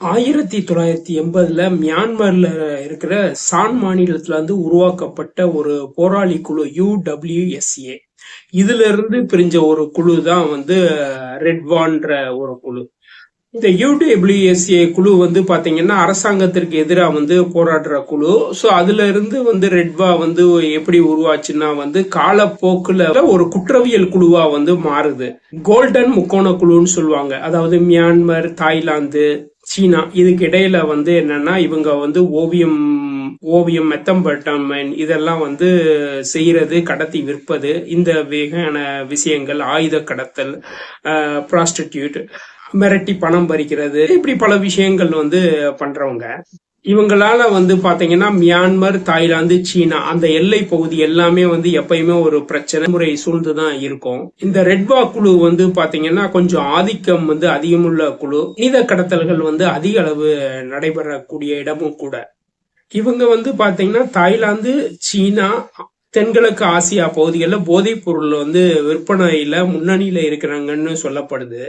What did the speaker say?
ஆயிரத்தி தொள்ளாயிரத்தி எண்பதுல மியான்மர்ல இருக்கிற சான் மாநிலத்துல இருந்து உருவாக்கப்பட்ட ஒரு போராளி குழு யூடபிள்யூஎஸ்ஏ இதுல இருந்து பிரிஞ்ச ஒரு குழு தான் வந்து ரெட்வான்ற ஒரு குழு. இந்த யூடபிள்யூஎஸ்ஏ குழு வந்து பாத்தீங்கன்னா அரசாங்கத்திற்கு எதிராக வந்து போராடுற குழு. ஸோ அதுல இருந்து வந்து ரெட்வா வந்து எப்படி உருவாச்சுன்னா வந்து காலப்போக்குல ஒரு குற்றவியல் குழுவா வந்து மாறுது. கோல்டன் முக்கோண குழுன்னு சொல்லுவாங்க. அதாவது மியான்மர் தாய்லாந்து சீனா. இதுக்கு இடையில வந்து என்னன்னா இவங்க வந்து ஓவியம் ஓவியம் மெத்தம்பட்டம் இதெல்லாம் வந்து செய்யறது கடத்தி விற்பது இந்த வகையான விஷயங்கள் ஆயுத கடத்தல் ப்ராஸ்டிடியூட் மிரட்டி பணம் பறிக்கிறது இப்படி பல விஷயங்கள் வந்து பண்றவங்க. இவங்களால வந்து பாத்தீங்கன்னா மியான்மர் தாய்லாந்து சீனா அந்த எல்லை பகுதி எல்லாமே வந்து எப்பயுமே ஒரு பிரச்சனை முறை சூழ்ந்துதான் இருக்கும். இந்த ரெட்வா குழு வந்து பாத்தீங்கன்னா கொஞ்சம் ஆதிக்கம் வந்து அதிகமுள்ள குழு. மனித கடத்தல்கள் வந்து அதிக அளவு நடைபெறக்கூடிய இடமும் கூட. இவங்க வந்து பாத்தீங்கன்னா தாய்லாந்து சீனா தென்கிழக்கு ஆசியா பகுதிகளில் போதைப் பொருள் வந்து விற்பனையில முன்னணியில இருக்கிறாங்கன்னு சொல்லப்படுது.